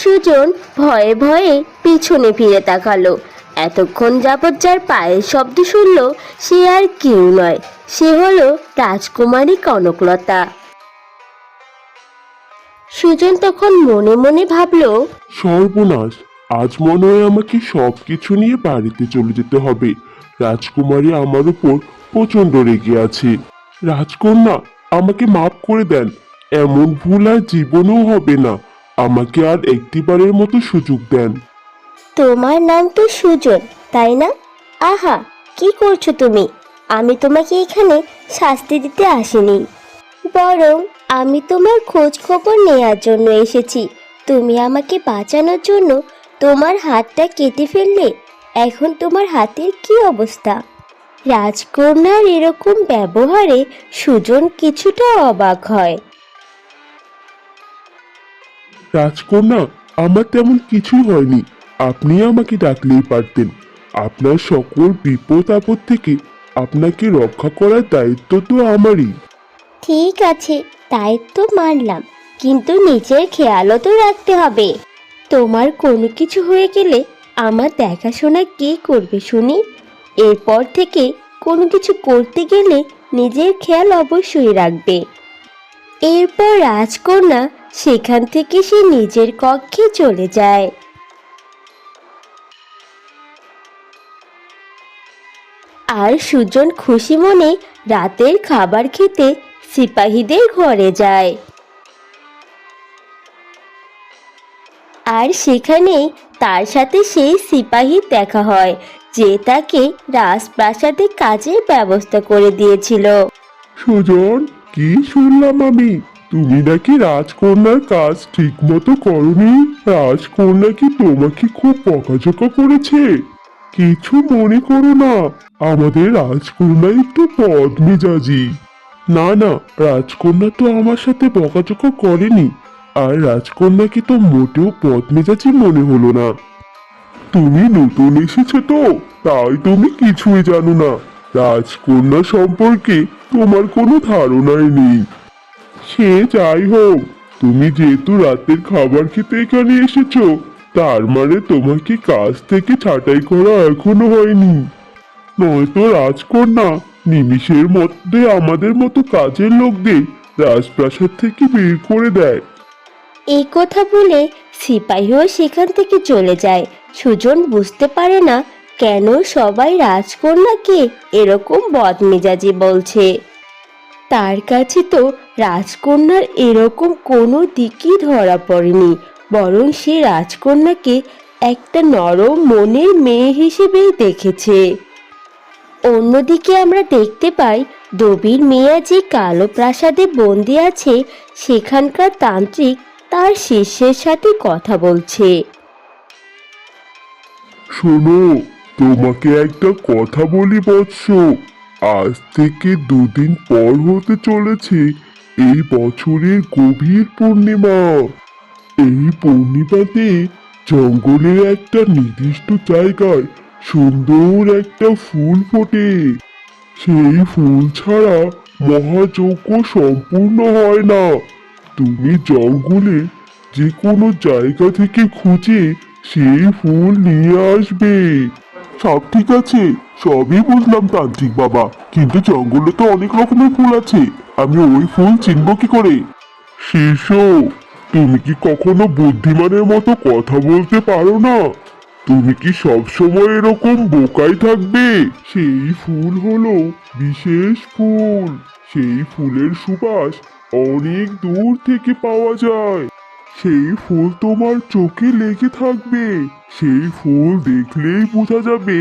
সুজন ভয়ে ভয়ে পিছনে ফিরে তাকালো। এতক্ষণ যাবৎ যার পায়ের শব্দ শুনল, সে আর কেউ নয়। সে হলো রাজকুমারী কনকলতা। সুজন তখন মনে মনে ভাবলো, সর্বনাশ, আজ মনে হয় আমাকে সব কিছু নিয়ে বাড়িতে চলে যেতে হবে। রাজকুমারী আমার উপর প্রচণ্ড রেগে আছে। রাজকন্যা, আমাকে মাফ করে দেন, এমন ভুল আর জীবনেও হবে না। আমাকে আর একটিবারের মতো সুযোগ দেন। তোমার নাম তো সুজন, তাই না? আহা, কি করছ তুমি? আমি তোমাকে এখানে শাস্তি দিতে আসিনি। বরং আমি তোমার খোঁজ খবর নেয়ার জন্য এসেছি। তুমি আমাকে বাঁচানোর জন্য তোমার হাতটা কেটে ফেললে, এখন তোমার হাতের কি অবস্থা? রাজকন্যার এরকম ব্যবহারে সুজন কিছুটা অবাক হয়। রাজকন্যা আমার তেমন কিছুই হয়নি। আপনি আমাকে ডাকলেই পারতেন। আপনার সকল বিপদ আপদ থেকে আপনাকে রক্ষা করার দায়িত্ব তো আমারই। ঠিক আছে তো মানলাম। কিন্তু নিজের খেয়ালও তো রাখতে হবে। তোমার কোনো কিছু হয়ে গেলে আমার দেখাশোনা কে করবে শুনি? এরপর থেকে কোনো কিছু করতে গেলে নিজের খেয়াল অবশ্যই রাখবে। এরপর রাজকন্যা সেখান থেকে সে নিজের কক্ষে চলে যায়। আর সুজন খুশি মনে রাতের খাবার খেতে সিপাহীদের ঘরে যায়। আর সেখানেই তার সাথে সেই সিপাহী দেখা হয়, যে তাকে রাজপ্রাসাদে কাজের ব্যবস্থা করে দিয়েছিল। সুজন, কি শুনলাম আমি? তুমি নাকি রাজকন্যার কাজ ঠিক মতো করনি? রাজকন্যা কি তোমাকে খুব বকাঝকা করেছে? কিছু মনে করো না, আমাদের রাজকন্যা একটু পদ মেজাজি না না, রাজকন্যা তো আমার সাথে বকাঝকা করেনি, আর রাজকন্যাকে তো মোটেও পদ মেজাজি মনে হলো না। তুমি নতুন এসেছ তো, তাই তুমি কিছুই জানো না। রাজকন্যা সম্পর্কে তোমার কোনো ধারণাই নেই। সে যাই হোক, তুমি যেহেতু রাতের খাবার খেতে এখানে এসেছ, তার মানে তোমাকে কাজ থেকে ছাঁটাই করা এখনও হয়নি। নয়তো রাজকন্যা নিমিষের মধ্যে আমাদের মতো কাজের লোকদের রাজপ্রাসাদ থেকে বের করে দেয়। এই কথা বলে সিপাহীও সেখান থেকে চলে যায়। সুজন বুঝতে পারে না কেন সবাই রাজকন্যাকে এরকম বদমেজাজি বলছে। তার কাছে তো রাজকন্যার এরকম কোনো দিকই ধরা পড়েনি, বরং সে রাজকন্যাকে একটা নরম মনের মেয়ে হিসেবেই দেখেছে। অন্যদিকে আমরা দেখতে পাই, দবির মেয়া যে কালো প্রাসাদে বন্দি আছে, সেখানকার তান্ত্রিক তার শিষ্যের সাথে কথা বলছে। শোনো, তোমাকে একটা কথা বলি বৎস। আজ থেকে দুদিন পর হতে চলেছে এই বছরের গভীর পূর্ণিমা। এই পূর্ণিমাতে জঙ্গলের একটা নির্দিষ্ট জায়গায় সুন্দর একটা ফুল ফোটে। সেই ফুল ছাড়া মহাযজ্ঞ সম্পূর্ণ হয় না। তুমি জঙ্গলে যে কোনো জায়গা থেকে খুঁজে সেই ফুল নিয়ে আসবে। সব ঠিক আছে। সবই বুঝলাম তান্ত্রিক বাবা। কিন্তু জঙ্গলে তো অনেক রকমের ফুল আছে। আমি ওই ফুল চিনব কি করে? শীর্ষ তুমি কি কখনো বুদ্ধিমানের মতো কথা বলতে পারো না? তুমি কি সবসময় এরকম বোকাই থাকবে? সেই ফুল হলো বিশেষ ফুল। সেই ফুলের সুবাস অনেক দূর থেকে পাওয়া যায়। সেই ফুল তোমার চোখে লেগে থাকবে। সেই ফুল দেখলেই বোঝা যাবে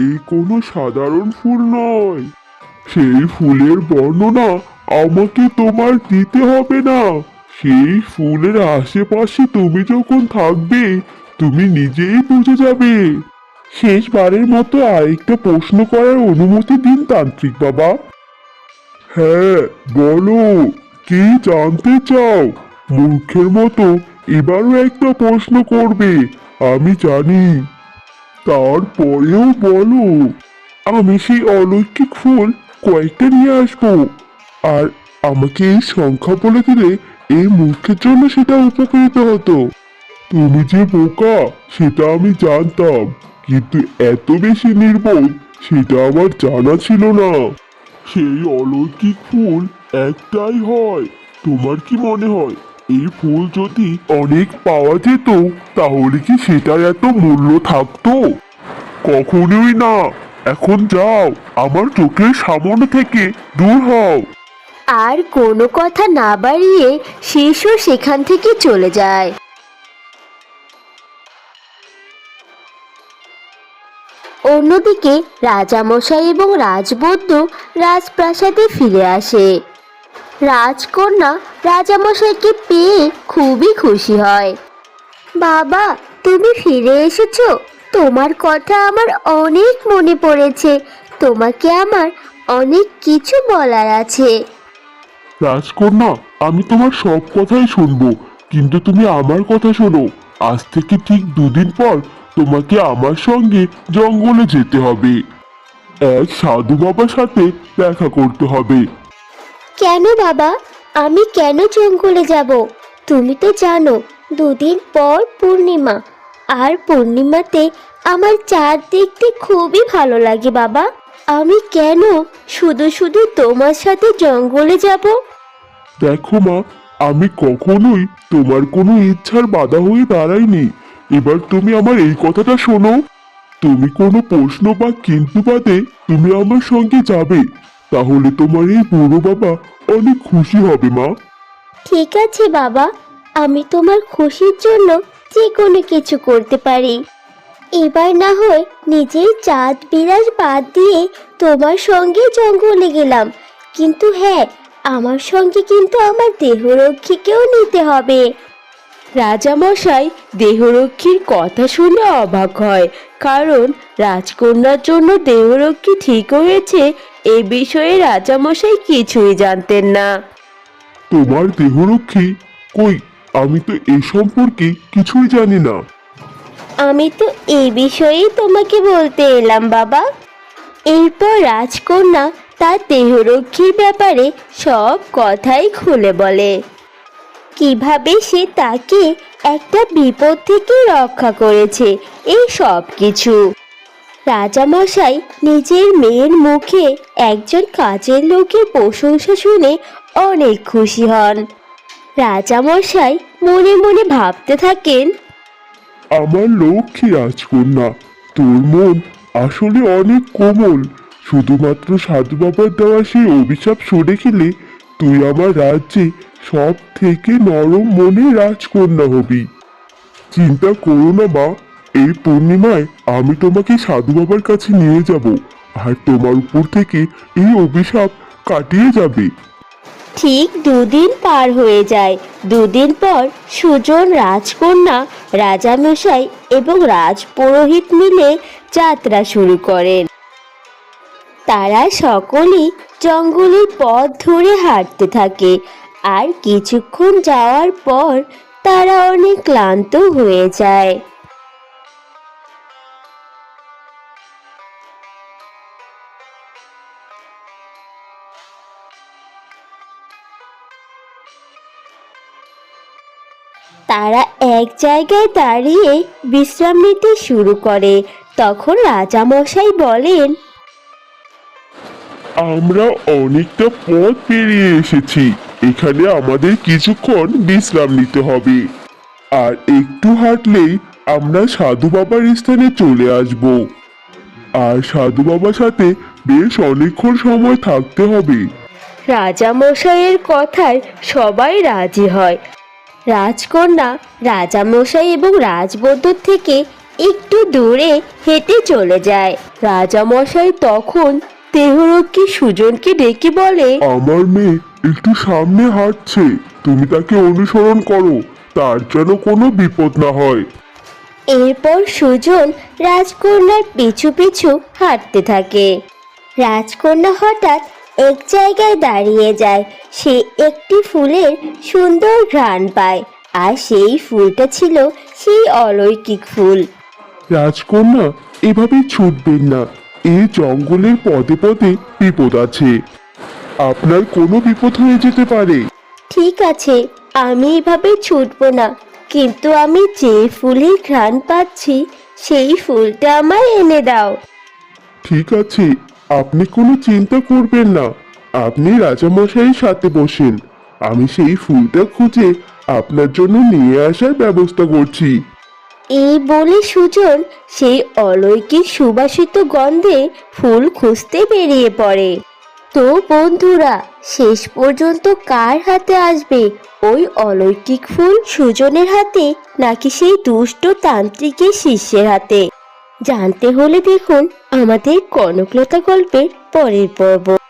এই কোনো সাধারণ ফুল নয়। সেই ফুলের বর্ণনা আমাকে তোমার দিতে হবে না। সেই ফুলের আশেপাশে তুমি যখন থাকবে, তুমি নিজেই বুঝে যাবে। শেষবারের মতো আরেকটা প্রশ্ন করার অনুমতি দিন তান্ত্রিক বাবা। হ্যাঁ বলো। কি জানতে চাও? মূর্খের মতো এবারও একটা প্রশ্ন করবে, আমি জানি। তারপরেও বলো, আমি সেই অলৌকিক ফুল কয়েকটা নিয়ে আসব, আর আমাকে এই সংখ্যা বলে দিলে এই মূর্খের জন্য সেটা উপকৃত হতো। তুমি যে বোকা, সেটা আমি জানতাম, কিন্তু এত বেশি নির্বোধ, সেটা আমার জানা ছিল না। সেই অলৌকিক ফুল একটাই হয়, তোমার কি মনে হয়? এই ফুল যদি অনেক পাওয়া যেত, তাহলে কি সেটার এত মূল্য থাকতো? কখনোই না। এখন যাও, আমার চোখের সামনে থেকে দূর হও। আর কোনো কথা না বাড়িয়ে শিশু সেখান থেকে চলে যায়। অন্যদিকে রাজামশাই এবং রাজবৈদ্য রাজপ্রাসাদে ফিরে আসে। রাজকন্যা রাজামশাইকে পেয়ে খুবই খুশি হয়। বাবা, তুমি ফিরে এসেছ? তোমার কথা আমার অনেক মনে পড়েছে। তোমাকে আমার অনেক কিছু বলার আছে। রাজকন্যা, আমি তোমার সব কথাই শুনব। কিন্তু তুমি আমার কথা শোনো। আজ থেকে ঠিক দুদিন পর তোমাকে আমার সঙ্গে জঙ্গলে যেতে হবে। এক সাধু বাবার সাথে দেখা করতে হবে। কেন বাবা? আমি কেন জঙ্গলে যাব? তুমি তো জানো, দুদিন পর পূর্ণিমা। আর পূর্ণিমাতে আমার চাঁদ দেখতে খুবই ভালো লাগে বাবা। আমি কেন শুধু শুধু তোমার সাথে জঙ্গলে যাব? দেখো মা, আমি কখনোই তোমার কোনো ইচ্ছার বাধা হয়ে দাঁড়াইনি। এবার তুমি আমার এই কথাটা শোনো। তুমি কোনো প্রশ্ন বা কিন্তু বাদে তুমি আমার সঙ্গে যাবে। তাহলে তোমার এই বুড়ো বাবা অনেক খুশি হবে মা। ঠিক আছে বাবা। আমি তোমার খুশির জন্য যে কোনো কিছু করতে পারি। এবার না হয় নিজের চাঁদ বিরাজ বাদ দিয়ে তোমার সঙ্গে জঙ্গলে গেলাম। কিন্তু হ্যাঁ আমার সঙ্গে কিন্তু আমার দেহরক্ষীকেও নিতে হবে। রাজামশাই দেহরক্ষীর কথা শুনে অবাক হয় কারণ রাজকন্যার জন্য দেহরক্ষী ঠিক হয়েছে এ বিষয়ে রাজামশাই কিছুই জানতেন না। তোমার দেহরক্ষী কই? আমি তো এ সম্পর্কে কিছুই জানি না। আমি তো এই বিষয়েই তোমাকে বলতে এলাম বাবা। এরপর রাজকন্যা তার দেহরক্ষীর ব্যাপারে সব কথাই খুলে বলে। কীভাবে সে তাকে একটা বিপদ থেকে রক্ষা করেছে এই সব কিছু রাজামশাই নিজের মেয়ের মুখে একজন কাজের লোকের প্রশংসা শুনে অনেক খুশি হন। রাজামশাই মনে মনে ভাবতে থাকেন, আমার লক্ষ্মী রাজকন্যা, তোর মন আসলে অনেক কোমল। শুধুমাত্র সাধু বাবার দেওয়া সেই অভিশাপ সরে গেলে তুই আমার রাজ্যে সব থেকে নরম মনে রাজকন্যা হবি। চিন্তা করো না মা এই পূর্ণিমায় আমি তোমাকে সাধু বাবার কাছে নিয়ে যাব আর তোমার উপর থেকে এই অভিশাপ কাটিয়ে যাবে। ঠিক দুদিন পার হয়ে যায়। দুদিন পর সুজন, রাজকন্যা, রাজামশাই এবং রাজপুরোহিত মিলে যাত্রা শুরু করেন। তারা সকলেই জঙ্গলের পথ ধরে হাঁটতে থাকে আর কিছুক্ষণ যাওয়ার পর তারা অনেক ক্লান্ত হয়ে যায়। তারা এক জায়গায় দাঁড়িয়ে বিশ্রাম নিতে শুরু করে। তখন রাজামশাই বলেন আমরা অনেকটা পথ পেরিয়ে এসেছি। এখানে আমাদের কিছুক্ষণ বিশ্রাম নিতে হবে। আর একটু হাঁটলেই আমরা সাধু বাবার স্থানে চলে আসব। আর সাধু বাবার সাথে বেশ অনেকক্ষণ সময় থাকতে হবে। রাজামশাইয়ের কথায় সবাই রাজি হয়। রাজকন্যা রাজামশাই এবং রাজবধূ থেকে একটু দূরে হেঁটে চলে যায়। রাজামশাই তখন দেহরক্ষী সুজনকে ডেকে বলে আমার মেয়ে একটু সামনে হাঁটছে তুমি তাকে অনুসরণ করো তার যেন কোনো বিপদ না হয়। এরপর সুজন রাজকন্যার পিছু পিছু হাঁটতে থাকে। রাজকন্যা হঠাৎ এক জায়গায় দাঁড়িয়ে যায়। সে একটি ফুলের সুন্দর ঘ্রাণ পায় আর সেই ফুলটা ছিল সেই অলৌকিক ফুল। রাজকন্যা এভাবে ছুটবেন না। এই জঙ্গলের পদে পদে বিপদ আছে। আপনার কোনো বিপদ হয়ে যেতে পারে। ঠিক আছে আমি এভাবে ছুটবো না। কিন্তু আমি যে ফুলের ঘ্রাণ পাচ্ছি সেই ফুলটা আমায় এনে দাও। ঠিক আছে আপনি কোনো চিন্তা করবেন না। আপনি রাজামশাইয়ের সাথে বসেন। আমি সেই ফুলটা খুঁজে আপনার জন্য নিয়ে আসার ব্যবস্থা করছি। এই বলে সুজন সেই অলৌকিক সুবাসিত গন্ধে ফুল খুঁজতে বেরিয়ে পড়ে। তো বন্ধুরা, শেষ পর্যন্ত কার হাতে আসবে? ওই অলৌকিক ফুল সুজনের হাতে নাকি সেই দুষ্ট তান্ত্রিকের শিষ্যের হাতে? জানতে হলে দেখুন আমাদের কনকলতা গল্পের পরের পর্ব।